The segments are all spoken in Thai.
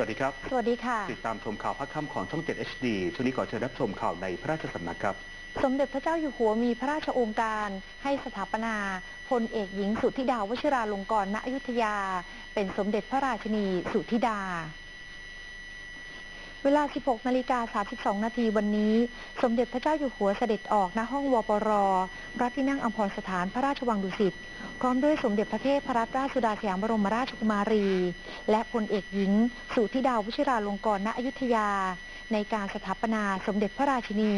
วัสดีครับ สวัสดีค่ะ ติดตามชมข่าวพักค่ำของช่อง 7 HD ช่วงนี้ขอเชิญรับชมข่าวในพระราชสำนักครับ สมเด็จพระเจ้าอยู่หัวมีพระราชโองการ ให้สถาปนาพลเอกหญิงสุทธิดาวชิราลงกรณอยุธยา เป็นสมเด็จพระราชินีสุทธิดา เวลา 16 นาฬิกา 32 นาทีวันนี้ สมเด็จพระเจ้าอยู่หัวเสด็จออกณห้องวปรพระที่นั่งอัมพรสถานพระราชวังดุสิต พร้อมด้วยสมเด็จพระเทพรัตนราชสุดาสยามบรมราชกุมารี และพลเอกหญิง สุทธิดาววชิราลงกรณอยุธยา ในการสถาปนาสมเด็จพระราชินี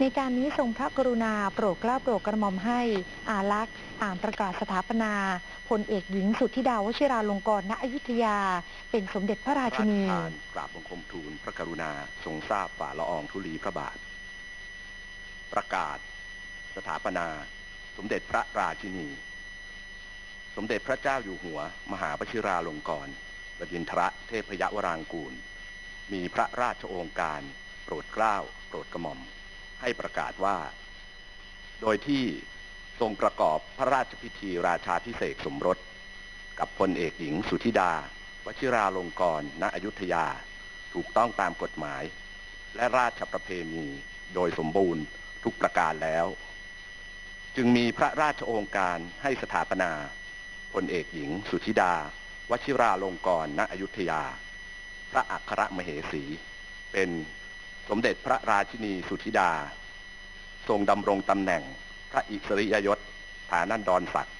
ในการนี้ทรงพระกรุณาโปรดเกล้าโปรดกระหม่อมให้ อาลักษ์อ่านประกาศสถาปนาพลเอกหญิงสุทธิดาวชิราลงกรณอยุธยา เป็นสมเด็จพระราชินีกราบบังคมทูลพระกรุณาทรงทราบฝ่าละอองธุลีพระบาท ประกาศสถาปนา สมเด็จพระราชินี สมเด็จพระเจ้าอยู่หัว มหาปชิราลงกรณบดินทรเทพยวรางกูล มีพระราชโองการ โปรดเกล้าโปรดกระหม่อม ให้ประกาศว่า โดยที่ทรงประกอบพระราชพิธีราชาพิเศษสมรส กับพลเอกหญิงสุธิดา วชิราลงกรณ์ณอยุธยา ถูกต้องตามกฎหมาย และราชประเพณีโดยสมบูรณ์ทุกประการแล้ว จึงมีพระราชโองการให้สถาปนาพลเอกหญิง สุธิดา วชิราลงกรณ์ณอยุธยา พระอัครมเหสี เป็น สมเด็จพระราชินีสุธิดา ทรงดำรงตำแหน่งพระอิสริยยศฐานันดรศักดิ์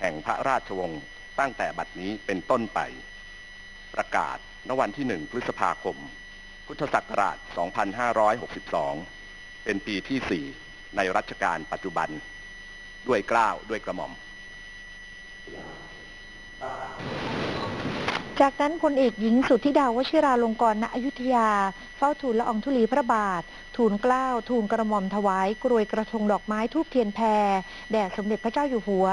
แห่งพระราชวงศ์ตั้งแต่บัดนี้เป็นต้นไป ประกาศณวันที่หนึ่งพฤษภาคม พุทธศักราช 2562 เป็นปีที่ 4 ในรัชกาลปัจจุบัน ด้วยเกล้าวด้วยกระหม่อม จากนั้นพลเอกหญิงสุทธิดาวชิราลงกรณอยุธยา เฝ้าทูลละอองธุลีพระบาท ทูลเกล้าทูลกระหม่อมถวายกรวยกระทงดอกไม้ทูบเทียนแพรแด่สมเด็จพระเจ้าอยู่หัว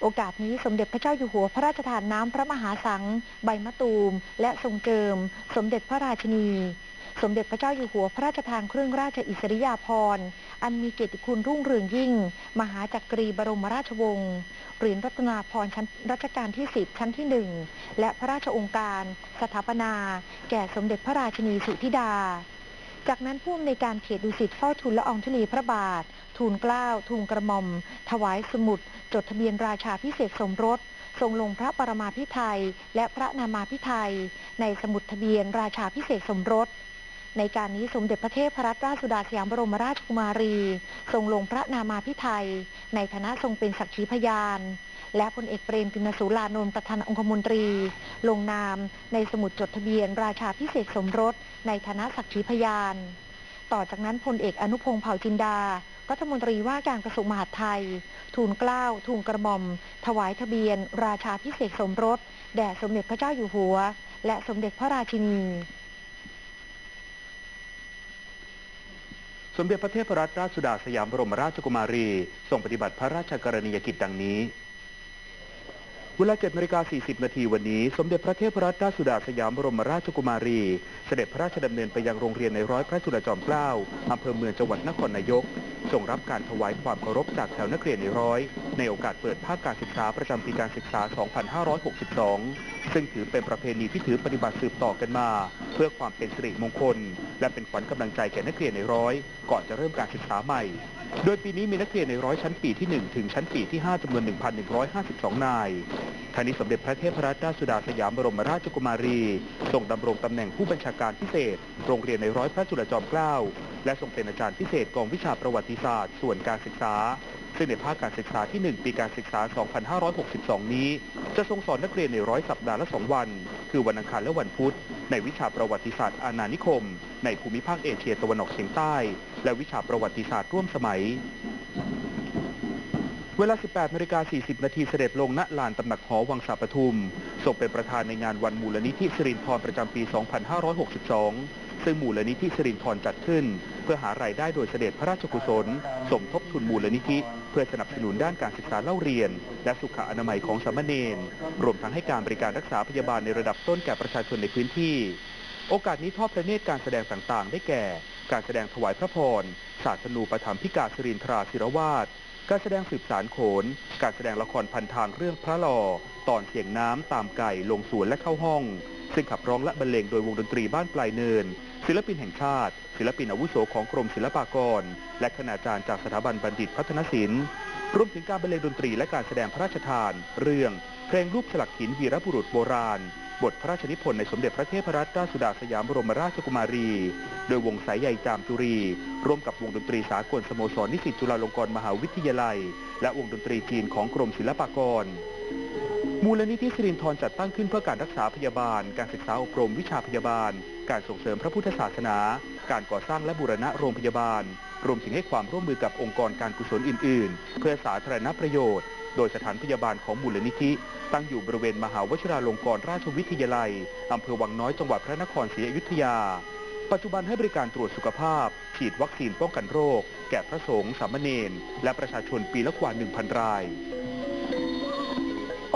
โอกาสนี้สมเด็จพระเจ้าอยู่หัวพระราชทานน้ำพระมหาสัง ใบมะตูม และทรงเจิม สมเด็จพระราชินี สมเด็จพระเจ้าอยู่หัวพระราชทานเครื่องราชอิสริยาภรณ์อันมีเกียรติคุณรุ่งเรืองยิ่ง มหาจักรีบรมราชวงศ์ เหรียญรัตนาภรชั้นรัชกาลที่ 10 ชั้นที่หนึ่งและพระราชองค์การ สถาปนา แก่สมเด็จพระราชินีสุธิดา จากนั้นผู้อำนวยการเขตดุสิตเฝ้าทูลละอองธุลีพระบาท ทูลเกล้า ทูลกระหม่อม ถวายสมุด จดทะเบียนราชาพิเศษสมรสทรงลงพระปรมาภิไธยและพระนามาภิไธยในสมุดทะเบียนราชาพิเศษสมรส ในการนี้สมเด็จพระเทพรัตนราชสุดาสยามบรมราชกุมารี ทรงลงพระนามาภิไธยในฐานะทรงเป็นสักขีพยาน และพลเอกเปรมตินสูลานนท์ประธานองคมนตรี ลงนามในสมุดจดทะเบียน ราชาพิเศษสมรส ในฐานะสักขีพยาน ต่อจากนั้นพลเอกอนุพงษ์เผ่าจินดารัฐมนตรีว่าการกระทรวงมหาดไทย ทูลเกล้า ทูลกระหม่อม ถวายทะเบียน ราชาพิเศษสมรส แด่สมเด็จพระเจ้าอยู่หัว และสมเด็จพระราชินี สมเด็จพระเทพรัตนราชสุดาสยามบรมราชกุมารีทรงปฏิบัติพระราชกรณียกิจดังนี้เวลา7นาฬิกา40 นาทีวันนี้ สมเด็จพระเทพรัตนราชสุดาสยามบรมราชกุมารี เสด็จพระราชดำเนินไปยังโรงเรียนในร้อยพระจุลจอมเกล้าอำเภอเมืองจังหวัดนครนายกทรงรับการถวายความเคารพจากแถวนักเรียนในร้อย ในโอกาสเปิดภาคการศึกษาประจำปีการศึกษา 2562 ซึ่งถือเป็นประเพณีที่ถือปฏิบัติสืบต่อกันมา เพื่อความเป็นสิริมงคล และเป็นขวัญกำลังใจแก่นักเรียนในร้อย ก่อนจะเริ่มการศึกษาใหม่ โดยปีนี้มีนักเรียนในร้อยชั้นปีที่ 1 ถึงชั้นปีที่ 5จำนวน 1,152 นายทางนี้สมเด็จพระเทพรัตนราชสุดาสยามบรมราชกุมารีทรงดำรงตำแหน่งผู้บัญชาการพิเศษ โรงเรียนในร้อยพระจุลจอมเกล้าและทรงเป็นอาจารย์พิเศษกองวิชาประวัติศาสตร์ ส่วนการศึกษา ซึ่งในภาคการศึกษาที่ 1 ปีการศึกษา 2562 นี้ จะทรงสอนนักเรียนในร้อยสัปดาห์ละ 2 วัน คือวันอังคารและวันพุธ ในวิชาประวัติศาสตร์อาณานิคม ในภูมิภาคเอเชียตะวันออกเฉียงใต้ และวิชาประวัติศาสตร์ร่วมสมัยเวลา 18นาฬิกา40 นาทีเสด็จลงณลานตำหนักหอวังสาปทุมทรงเป็นประธานในงานวันมูลนิธิสิรินทรประจำปี 2562 ซึ่งมูลนิธิสิรินทรจัดขึ้น เพื่อหารายได้โดยเสด็จพระราชกุศล สมทบทุนมูลนิธิ พื่อสนับสนุนด้านการศึกษาเล่าเรียน และสุขอนามัยของสามเณรรวมทั้งให้การบริการรักษาพยาบาลในระดับต้นแก่ประชาชนในพื้นที่ โอกาสนี้ทอดพระเนตรการแสดงต่างๆ ได้แก่ การแสดงถวายพระพรศาสนูปถัมพิกาสิรินทราศิรวาสการแสดงสืบสารโขน การแสดงละครพันทางเรื่องพระหล่อ ตอนเสียงน้ำตามไก่ลงสวนและเข้าห้อง ซึ่งขับร้องและบรรเลงโดยวงดนตรีบ้านปลายเนิน ศิลปินแห่งชาติ ศิลปินอาวุโสของกรมศิลปากร และคณาจารย์จากสถาบันบัณฑิตพัฒนศิลป์รวมถึงการบรรเลงดนตรีและการแสดงพระราชทาน เรื่องเพลงรูปฉลักหินวีรบุรุษโบราณ บทพระราชนิพนธ์ในสมเด็จพระเทพรัตนราชสุดาสยามบรมราชกุมารี โดยวงสายใยจามจุรี ร่วมกับวงดนตรีสากลสโมสรนิสิตจุฬาลงกรณ์มหาวิทยาลัย และวงดนตรีจีนของกรมศิลปากรมูลนิธิสิรินทรจัดตั้งขึ้นเพื่อการรักษาพยาบาล การศึกษาอบรมวิชาพยาบาล การส่งเสริมพระพุทธศาสนา การก่อสร้างและบูรณะโรงพยาบาล รวมถึงให้ความร่วมมือกับองค์กรการกุศลอื่น ๆ เพื่อสาธารณประโยชน์ โดยสถานพยาบาลของมูลนิธิ ตั้งอยู่บริเวณมหาวชิราลงกรณราชวิทยาลัยอำเภอวังน้อยจังหวัดพระนครศรีอยุธยา ปัจจุบันให้บริการตรวจสุขภาพ ฉีดวัคซีนป้องกันโรค แก่พระสงฆ์สามเณรและประชาชนปีละกว่า 1,000 ราย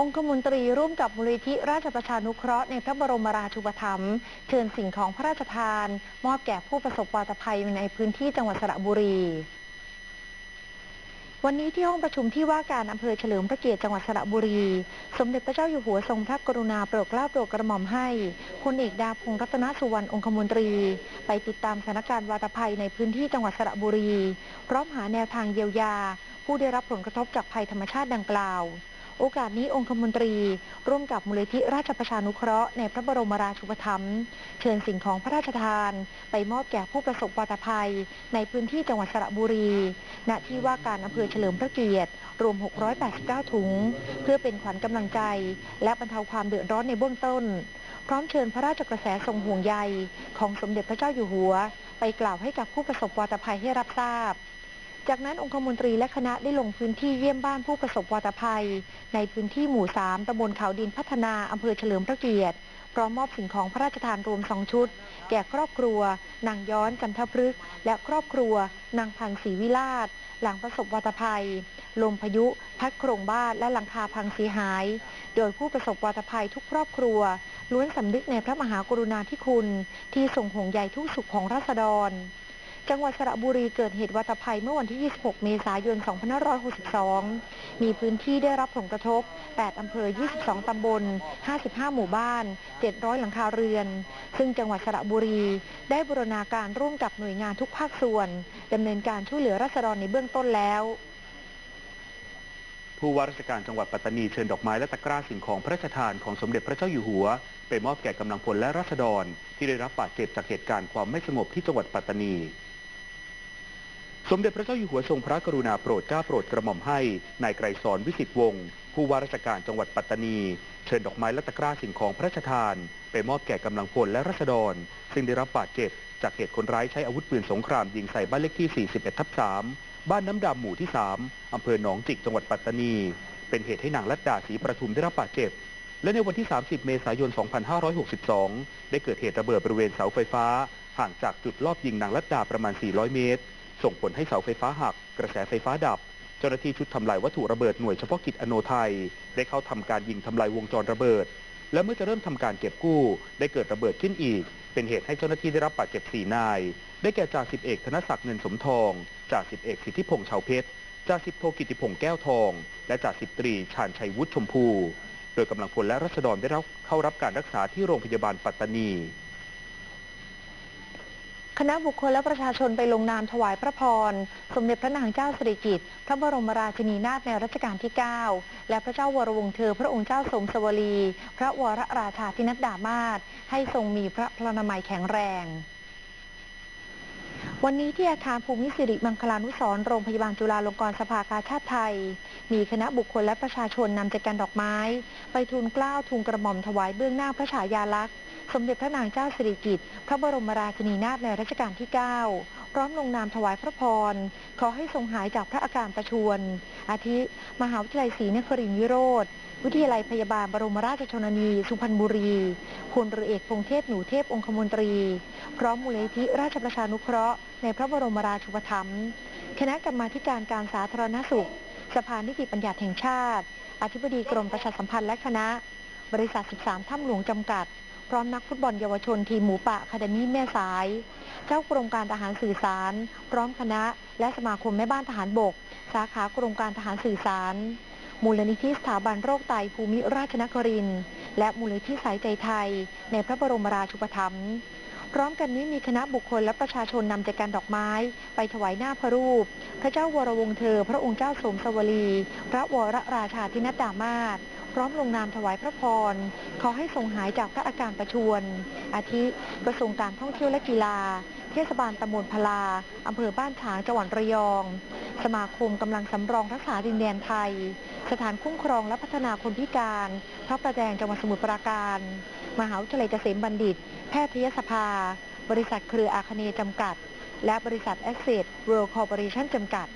องคมนตรีร่วมกับมูลนิธิราชประชานุเคราะห์ในพระบรมราชูปถัมภ์เชิญสิ่งของพระราชทาน มอบแก่ผู้ประสบวาตภัยในพื้นที่จังหวัดสระบุรีวันนี้ที่ห้องประชุมที่ว่าการอำเภอเฉลิมพระเกียรติจังหวัดสระบุรี สมเด็จพระเจ้าอยู่หัวทรงพระกรุณาโปรดเกล้าโปรดกระหม่อมให้พลเอกดาพงศ์รัตนสุวรรณองคมนตรี ไปติดตามสถานการณ์วาตภัยในพื้นที่จังหวัดสระบุรี พร้อมหาแนวทางเยียวยา ผู้ได้รับผลกระทบจากภัยธรรมชาติดังกล่าว โอกาสนี้องคมนตรี ร่วมกับมูลนิธิราชประชานุเคราะห์ในพระบรมราชูปถัมภ์เชิญสิ่งของพระราชทาน ไปมอบแก่ผู้ประสบวาตภัย ในพื้นที่จังหวัดสระบุรี ณที่ว่าการอำเภอเฉลิมพระเกียรติ รวม 689 ถุง เพื่อเป็นขวัญกำลังใจ และบรรเทาความเดือดร้อนในเบื้องต้น พร้อมเชิญพระราชกระแสทรงห่วงใยของสมเด็จพระเจ้าอยู่หัว ไปกล่าวให้กับผู้ประสบวาตภัยให้รับทราบ จากนั้นองคมนตรีและคณะได้ลงพื้นที่เยี่ยมบ้านผู้ประสบวาตภัย ในพื้นที่หมู่ 3ตำบลเขาดินพัฒนาอำเภอเฉลิมพระเกียรติพร้อมมอบสิ่งของพระราชทานรวมสองชุด แก่ครอบครัว นางย้อนจันทพฤกษ์และครอบครัว นางพันศรีวิลาศหลังประสบวาตภัย ลมพายุ พัดโครงบ้านและหลังคาพังเสียหาย โดยผู้ประสบวาตภัยทุกครอบครัว ล้วนสำนึกในพระมหากรุณาธิคุณ ที่ทรงห่วงใยทุกสุขของราษฎร จังหวัดสระบุรีเกิดเหตุวัตภัยเมื่อวันที่ 26 เมษายน 2562 มีพื้นที่ได้รับผลกระทบ 8 อำเภอ 22 ตำบล 55 หมู่บ้าน 700 หลังคาเรือน ซึ่งจังหวัดสระบุรี ได้บูรณาการร่วมกับหน่วยงานทุกภาคส่วนดำเนินการช่วยเหลือราษฎรในเบื้องต้นแล้วผู้ว่าราชการจังหวัดปัตตานีเชิญดอกไม้และตะกร้าสิ่งของพระราชทานของสมเด็จพระเจ้าอยู่หัว ไปมอบแก่กำลังพลและราษฎร ที่ได้รับบาดเจ็บจากเหตุการณ์ความไม่สงบที่จังหวัดปัตตานี สมเด็จพระเจ้าอยู่หัวทรงพระกรุณาโปรดเกล้าโปรดกระหม่อมให้นายไกรสอนวิสิตวงศ์ผู้ว่าราชการจังหวัดปัตตานี เชิญดอกไม้และตะกร้าสิ่งของพระราชทาน ไปมอบแก่กำลังพลและราษฎร ซึ่งได้รับบาดเจ็บ จากเหตุคนร้ายใช้อาวุธปืนสงครามยิงใส่บ้านเลขที่ 41 ทับ 3 บ้านน้ำดำหมู่ที่ 3 อำเภอหนองจิกจังหวัดปัตตานี เป็นเหตุให้นางลัดดาศรีประทุมได้รับบาดเจ็บ และในวันที่ 30 เมษายน 2562 ได้เกิดเหตุระเบิดบริเวณเสาไฟฟ้า ห่างจากจุดลอบยิงนางลัดดาประมาณ 400 เมตร ส่งผลให้เสาไฟฟ้าหัก กระแสไฟฟ้าดับ เจ้าหน้าที่ชุดทำลายวัตถุระเบิดหน่วยเฉพาะกิจอโนไทย ได้เข้าทำการยิงทำลายวงจรระเบิด และเมื่อจะเริ่มทำการเก็บกู้ ได้เกิดระเบิดขึ้นอีก เป็นเหตุให้เจ้าหน้าที่ได้รับบาดเจ็บ4นาย ได้แก่จ่าสิบเอกธนศักดิ์เงินสมทองจ่าสิบเอกสิทธิพงษ์ชาวเพชรจ่าสิบโทกิติพงษ์แก้วทอง และจ่าสิบตรีชาญชัยวุฒิชมพู โดยกำลังพลและรัษฎรได้รับเข้ารับการรักษาที่โรงพยาบาลปัตตานี คณะบุคคลและประชาชนไปลงนามถวายพระพร สมเด็จพระนางเจ้าสิริกิติ์พระบรมราชินีนาถในรัชกาลที่ 9 และพระเจ้าวรวงศ์เธอพระองค์เจ้าสมสวลี พระวรราชาธินัดดามาศให้ทรงมีพระพลานามัยแข็งแรงวันนี้ที่อาคารภูมิสิริมังคลานุสรโรงพยาบาลจุฬาลงกรณ์สภากาชาติไทย มีคณะบุคคลและประชาชนนำจักรดอกไม้ ไปทูลเกล้าทูลกระหม่อมถวายเบื้องหน้าพระฉายาลักษณ์ สมเด็จพระนางเจ้าสิริกิติ์พระบรมราชินีนาถในรัชกาลที่ 9 พร้อมลงนามถวายพระพร ขอให้ทรงหายจากพระอาการประชวร อาทิ มหาวิทยาลัยศรีนครินทร์วิโรธ วิทยาลัยพยาบาลบรมราชชนนี สุพรรณบุรีพลเรือเอกพงเทพหนูเทพองคมนตรี พร้อมมูลนิธิราชประชานุเคราะห์ในพระบรมราชูปถัมภ์คณะกรรมาการการสาธารณสุข สภานิติบัญญัติแห่งชาติ อธิบดีกรมประชาสัมพันธ์และคณะ บริษัท 13 ถ้ำหลวงจำกัด พร้อมนักฟุตบอลเยาวชนทีมหมูป่าอะคาเดมี่แม่สาย เจ้ากรมการทหารสื่อสาร พร้อมคณะ และสมาคมแม่บ้านทหารบก สาขากรมการทหารสื่อสาร มูลนิธิสถาบันโรคไตภูมิราชนครินและมูลนิธิสายใจไทย ในพระบรมราชูปถัมภ์พร้อมกันนี้มีคณะบุคคลและประชาชนนำจักรดอกไม้ ไปถวายหน้าพระรูป พระเจ้าวรวงเธอ พระองค์เจ้าสมสวลีพระวรราชาธินดามาศ พร้อมลงนามถวายพระพร ขอให้ทรงหายจากพระอาการประชวรอาทิกระทรวงการท่องเที่ยวและกีฬา เทศบาลตำบลพลา อำเภอบ้านฉางจังหวัดระยอง สมาคมกำลังสำรองรักษาดินแดนไทย สถานคุ้มครองและพัฒนาคนพิการ พระประแดงจังหวัดสมุทรปราการ มหาวิทยาลัยเกษมบัณฑิต แพทยสภา บริษัทเครืออาคเนย์จำกัด และบริษัทแอสเซทเวิลด์คอร์ปอเรชั่นจำกัด